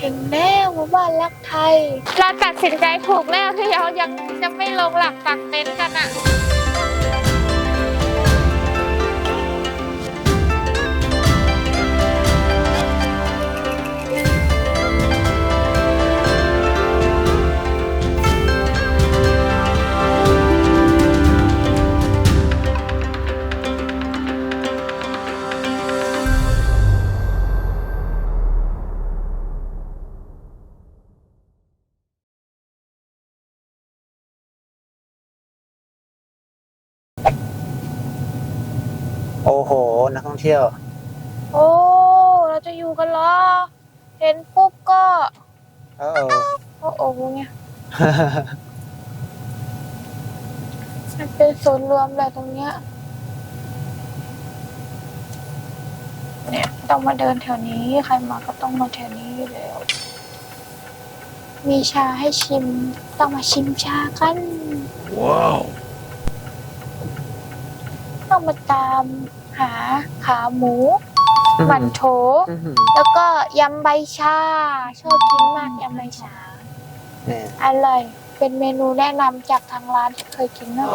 ถึงแล้วหมู่บ้านรักไทย เราตัดสินใจถูกแล้วที่เรายังจะไม่ลงหลักปักเต็นท์กันอะ ท่องเที่ยว โอ้ เราจะอยู่กันเหรอ เห็นปุ๊บก็เออโอ้โอ้ไงมันเป็นศูนย์รวมแบบตรงเนี้ย เนี่ยต้องมาเดินแถวนี้ ใครมาก็ต้องมาแถวนี้อยู่แล้ว มีชาให้ชิม ต้องมาชิมชากัน ว้าว ต้องมาตาม หาขาหมู หมันโถอื้อหือแล้วก็ยำใบชา ชอบกินมากยำใบชาเนี่ยอร่อย เป็นเมนูแนะนำจากทางร้านที่เคยกินนะ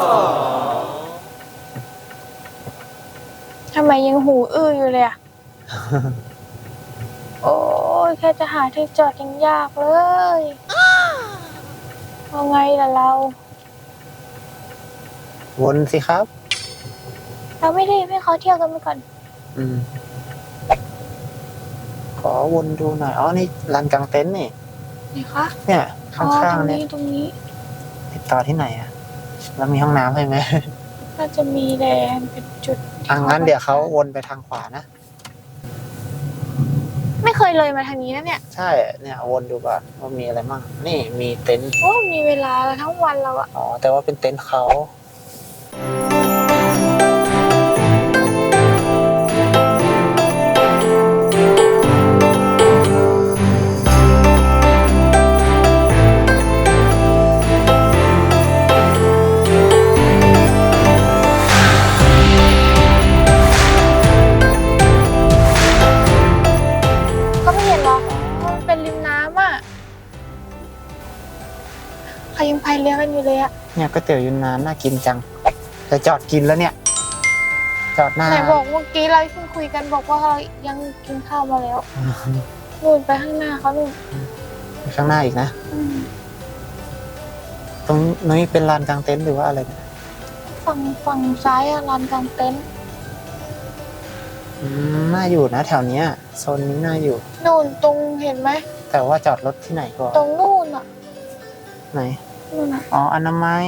ทำไมยังหูอื้ออยู่เลยอะ โอ้ยแค่จะหาที่จอดยังยากเลยเอาไงล่ะเรา วนสิครับ เราไม่ได้ให้เขาเที่ยวกันไปก่อน อืม ขอวนดูหน่อย อ๋อ นี่ลานกลางเต็นท์นี่นี่คะเนี่ยอ๋อข้างตรงๆเนี่ยนี้ตรงนี้ติดต่อที่ไหนอะแล้วมีห้องน้ำให้ไหมน่าจะมีแดงเป็นจุดที่อะงั้นเดี๋ยวเขาวนไปทางขวานะ ไม่เคยเลยมาทางนี้นะเนี่ย ใช่ เนี่ย วนดูก่อนว่ามีอะไรมั่ง นี่มีเต็นท์ โอ้มีเวลาทั้งวันเราอะอ๋อ แต่ว่าเป็นเต็นท์เขาก็ วยเตี๋ยวยุนนานน่ากินจังจะจอดกินแล้วเนี่ย จอดหน้าไหนบอกเมื่อกี้เราเพิ่งคุยกันบอกว่าเรายังกินข้าวมาแล้วนู่นไปข้างหน้าเขานู่นข้างหน้าอีกนะอืมตรงนี้เป็นลานกลางเต็นท์หรือว่าอะไรเนี่ยฝั่งฝั่งซ้ายอะลานกลางเต็นท์อืมน่าอยู่นะแถวเนี้ยโซนนี้น่าอยู่นู่นตรงเห็นไหมแต่ว่าจอดรถที่ไหนก่อนตรงนู่นอะไหนนู่น อะอ๋ออนามัย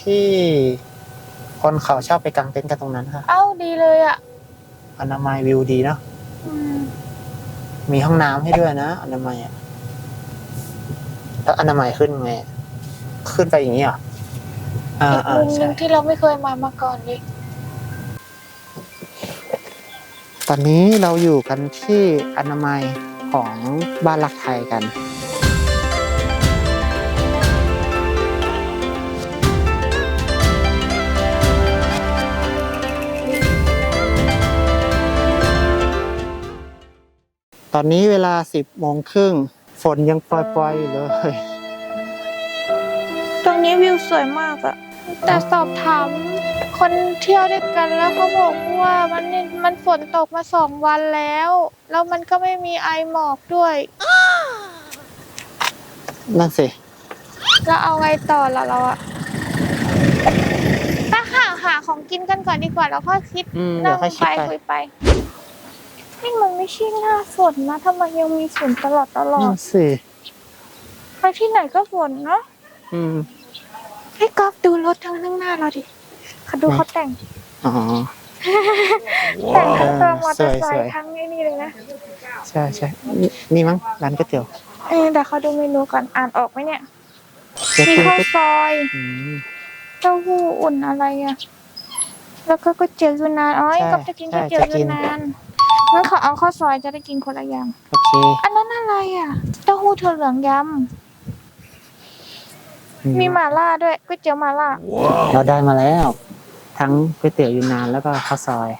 ที่คนเขาชอบไปกางเต็นท์กันตรงนั้นค่ะ เอ้าดีเลยอะอนามัยวิวดีเนาะอืมมีห้องน้ำให้ด้วยนะอนามัยอะแล้วอนามัยขึ้นไงอะขึ้นไปอย่างนี้เหรออ่าอีกอ่ามุมหใช่ นึงที่เราไม่เคยมามาก่อนเลยตอนนี้เราอยู่กันที่อนามัยของบ้านรักไทยกัน ตอนนี้เวลาสิบโมงครึ่งฝนยังปล่อยๆอยู่เลย ตรงนี้วิวสวยมากอะแต่สอบถามคนเที่ยวด้วยกันแล้วเขาบอกว่ามันนี่มันฝนตกมาสองวันแล้ว แล้วมันก็ไม่มีไอหมอกด้วย นั่นสิ แล้วเอาไงต่อล่ะเราอะถ้าหาหาของกินกันก่อนดีกว่าแล้วค่อยคิดอืมเดี๋นั่ยวงค่อยคิไปดไป คุยไป นี่มันไม่ใช่หน้าฝนนะทำไมยังมีฝนตลอดตลอนั่ดนสิไปที่ไหนก็ฝนเนาะอืม ให้กอฟดูรถทางข้างหน้าเราดิเขาดูเขาแต่ง อ๋อ แต่งทั้งตัวมอเตอร์ไซสวยค์ๆ ทั้งไอ้นี่เลยนะใช่ใช่นี่นี่มั้งร้านก๋วยเตี๋ยวเออแต่เขาดูเมนูก่อนอ่านออกไหมเนี่ยเดี๋ยวมีกินข้าวก๋วยซอยอืม เต้าหู้อุ่นอะไรอะแล้วก็ก๋วยเตี๋ยวยูนานอ๋อใช่ก็จะกินก๋วยเตี๋ยวใช่จะกิยูน นาน งั้นเขาเอาข้าวซอยจะได้กินคนละอย่าง โอเคอันนั้นอะไรอะเต้าหู้ถั่วเหลืองยำมีหม่าล่าด้วยก๋วยเตี๋ยวหม่าล่าว้าวเราได้มาแล้ว ทั้งก๋วยเตี๋ยวยูนานแล้วก็ข้าวซอย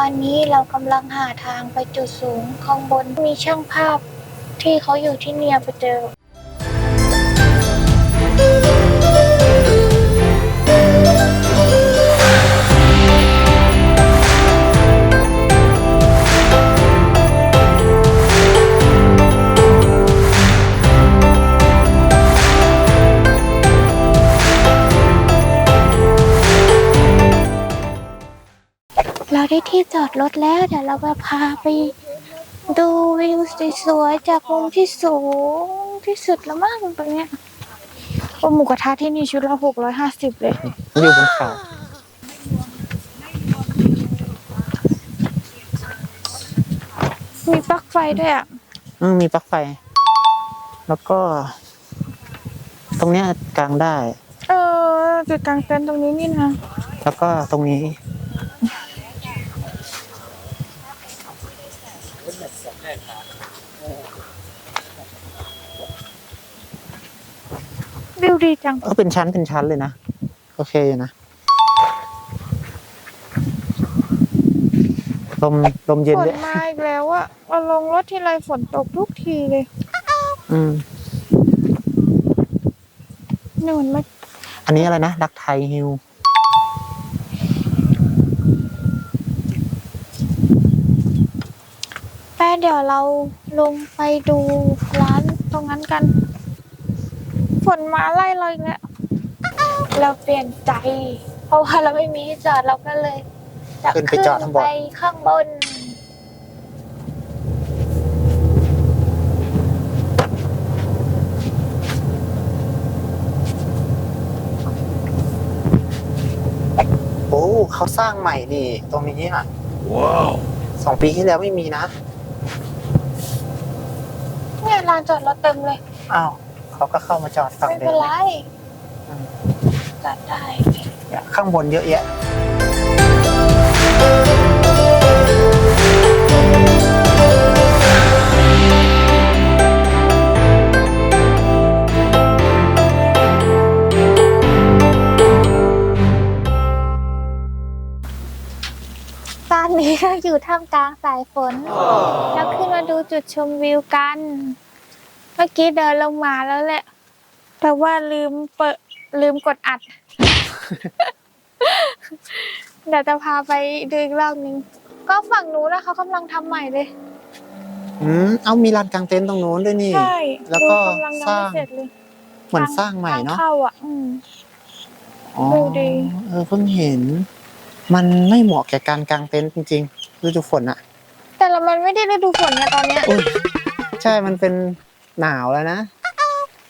ตอนนี้เรากำลังหาทางไปจุดสูงข้างบนมีช่างภาพที่เขาอยู่ที่เนี่ยไปเจอ เราได้ที่จอดรถแล้ว เดี๋ยวเราจะพาไป ดูวิวสวยๆจากมุมที่สูงที่สุดแล้วมั้งตรงเนี้ยโอ้หมูกระทะที่นี่ชุดละหกร้อยห้าสิบเลยอยู่บนเขามีปลั๊กไฟด้วยอะ อืมมีปลั๊กไฟ แล้วก็ ตรงเนี้ยกางได้ เออจุดกลางเต็นท์ตรงนี้นี่นะ แล้วก็ตรงนี้ ดีจังก็เป็นชั้นเป็นชั้นเลยนะ โอเคอยู่นะลมลมเย็นฝนด้วยมาอีกแล้วอะเราลงรถที่ไรฝนตกทุกทีเลย อืมนี่มันไม่อันนี้อะไรนะดักไทยฮิลแป้เดี๋ยวเราลงไปดูร้านตรงนั้นกันฝ นมาไล่เราอีกแล้วเราเปลี่ยนใจ เพราะว่าเราไม่มีที่จอดเราก็เลยจะขึ้นไปจอดข้างบน ไปข้างบน โอ้เขาสร้างใหม่นี่ ตรงนี้อะว้าวสองปีที่แล้วไม่มีนะเนี่ยลานจอดรถเต็มเลย อ้าว เขาก็เข้ามาจอดฝั่งไม่เดิเป็นมไรอืมจอดได้เนี่ยข้างบนเยอะแยะ ตอนนี้เราอยู่ท่ามกลางสายฝนแล้วขึ้นมาดูจุดชมวิวกันเมื่อกี้เดินลงมาแล้วแหละ แต่ว่าลืมเปิดลืมกดอัด เดี๋ยวจะพาไปดูอีกรอบนึง ก็ฝั่งนู้นนะเขากำลังทำใหม่เลย อืมเอามีลานกางเต็นท์ตรงโน้นด้วยนี่ ใช่แล้วก็ดูกำลังยังสร้าไม่งเสร็จเลยเหมือนสร้างใหม่เนาะทเข้าอะ อืม อ๋อดูดี เออเพิ่งเห็น มันไม่เหมาะแก่การกางเต็นท์จริงๆฤดูฝนอะแต่ละมันไม่ได้ฤดูฝนไงตอนเนี้ย อุ้ยใช่มันเป็น หนาวแล้วนะ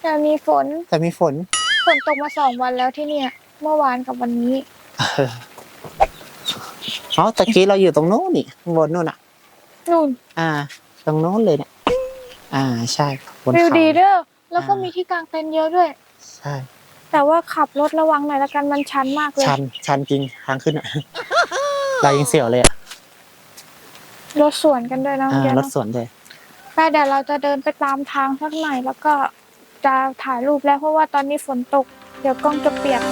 จะมีฝน แต่มีฝน ฝนตกมาสองวันแล้วที่เนี่ย เมื่อวานกับวันนี้ อ๋อตะกี้เราอยู่ตรงโน้นนี่ข้างบนนู่นอะ นู่นอ่า ตรงโน้นเลยเนี่ย อ่า ใช่บนวิวเขา ดีเด้อแล้วก็อ่ามี มีที่กางเต็นท์เยอะด้วย ใช่ แต่ว่าขับรถระวังหน่อยละกันมันชันมากเลย ชัน ชันจริงทางขึ้นอะ เรายังเสียวเลยอะรถสวนกันด้วยนะอ่าเดี๋ยวรนะถสวนเลย ค่ะเดี๋ยวเราจะเดินไปตามทางสักหน่อยแล้วก็จะถ่ายรูปแล้วเพราะว่าตอนนี้ฝนตก เดี๋ยวกล้องจะเปียก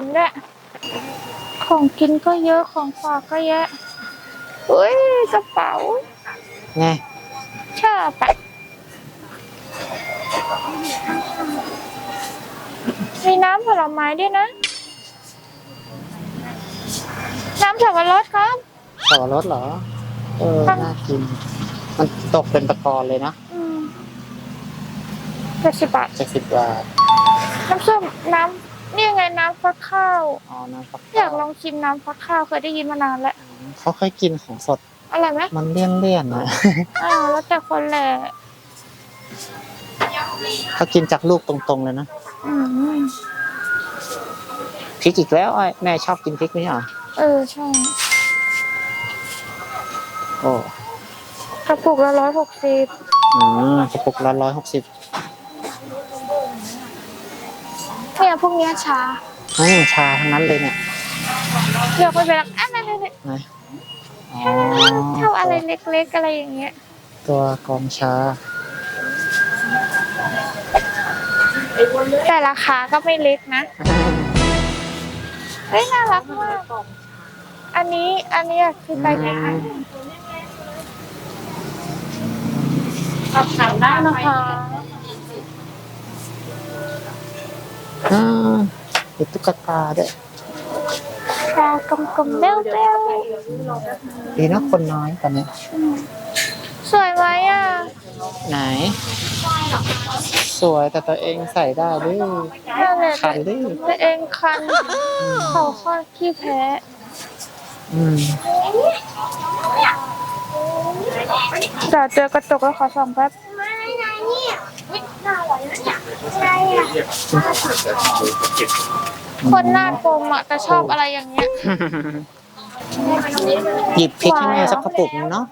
นด้วยของกินก็เยอะของฝากก็เยอะเฮ้ยกระเป๋าไงชอบอะมีน้ำผลไม้ด้วยนะ น้ำสับปะรดครับต่อรถเหรอ เออครับน่ากิน มันตกเป็นตะกอนเลยนะอืมเจ็ดสิบบาทเจ็ดสิบบาท น้ำส้มน้ำ นี่ไงน้ำฟักข้าว อ๋อน้ำฟักอยากลองชิมน้ำฟักข้าวเคยได้ยินมานานแล้วเขาเคยกินของสดอร่อยไหมมันเลี่ยนเลี่ยนๆนะอ่าวแล้วแต่คนแหละเขากินจากลูกตรงๆเลยนะอืมพริกอีกแล้วไอ้แม่ชอบกินพริกไหมอะเออใช่โอ้กระปุกละร้อยหกสิบอืมกระปุกละร้อยหกสิบ เนี่ยพวกเนี้ยชาอืมชาทั้งนั้นเลยเนี่ยเลือกไม่เป็นหรอกอะนั่นๆไหนอ๋อๆเท่าอะไรเล็กๆอะไรอย่างเงี้ย ตัวกองชา แต่ราคาก็ไม่เล็กนะ เฮ้ยน่ารักมาก อันนี้อันนี้คือไก่ไหนคะสอบถามได้นะคะ อ่ามีตุ๊กตาด้วยชากลมๆเบ้วดีนะคนน้อยตอนนี้ ๆสวยไหมอะไหน สวยแต่ตัวเองใส่ได้ดื้อนั่นแหละคันดื้อตัวเองคันเขาข้อขี้แพ้อืมเดี๋ยวเจอกระจกแล้วขอส่องแป๊บ คนหน้ากลมอะแต่ชอบอะไรอย่างเงี้ย หยิบพริกให้แม่สักกระปุกนึงเนาะ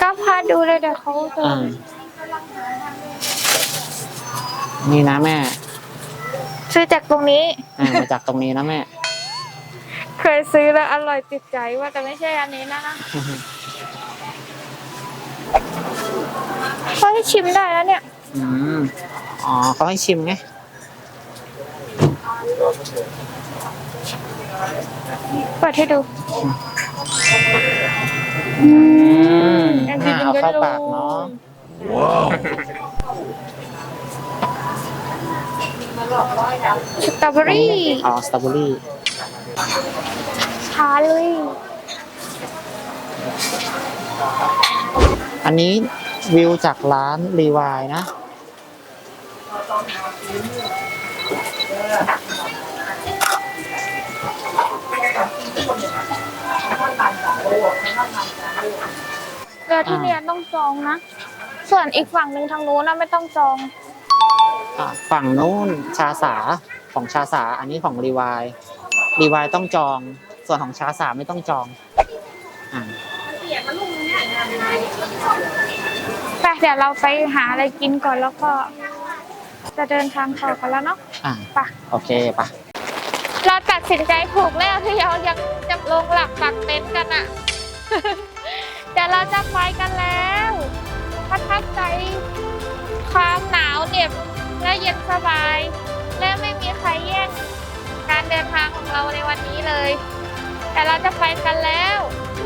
ก็พาดูเลยเดี๋ยวเขาจะอ่านี่นะแม่ซื้อจากตรงนี้ อ่ามาจากตรงนี้นะแม่ เคยซื้อแล้วอร่อยติดใจว่าแต่ไม่ใช่อันนี้นะ เขาให้ชิมได้แล้วเนี่ย อืมอ๋อเขาให้ชิมไงเปิดให้ดู อืมยังอ่ากินเอากันเข้าอยู่ปากเนาะสตรอเบอรี่ อ๋อ สตรอเบอรี่ชาเลย อันนี้ วิวจากร้านรีวายนะ เรือที่เนี่ยต้องจองนะ ส่วนอีกฝั่งหนึ่งทางนู้นนะไม่ต้องจอง อะฝั่งนู้นชาสาของชาสาอันนี้ของรีวายรีวายต้องจอง ส่วนของชาสาไม่ต้องจองอ่าไปเดี๋ยวเราไปหาอะไรกินก่อนแล้วก็ จะเดินทางต่อกันแล้วเนาะอ่าไปโอเคปะเราตัดสินใจถูกแล้วที่เรายังจะลงหลักปักเต็นท์กันอะเดี๋ยวเราจะไปกันแล้วประทับใจความหนาวเหน็บและเย็นสบาย และไม่มีใครแย่งการเดินทางของเราในวันนี้เลย แต่เราจะไปกันแล้ว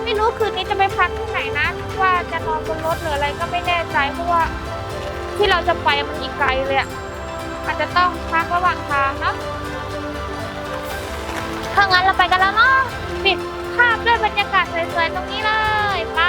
ไม่รู้คืนนี้จะไปพักที่ไหนนะ ว่าจะนอนบนรถหรืออะไรก็ไม่แน่ใจเพราะว่า ที่เราจะไปมันอีกไกลเลยอาจจะต้องพักระหว่างทางเนาะถ้างั้นเราไปกันแล้วเนาะปิดภาพด้วยบรรยากาศสวยๆตรงนี้เลยไป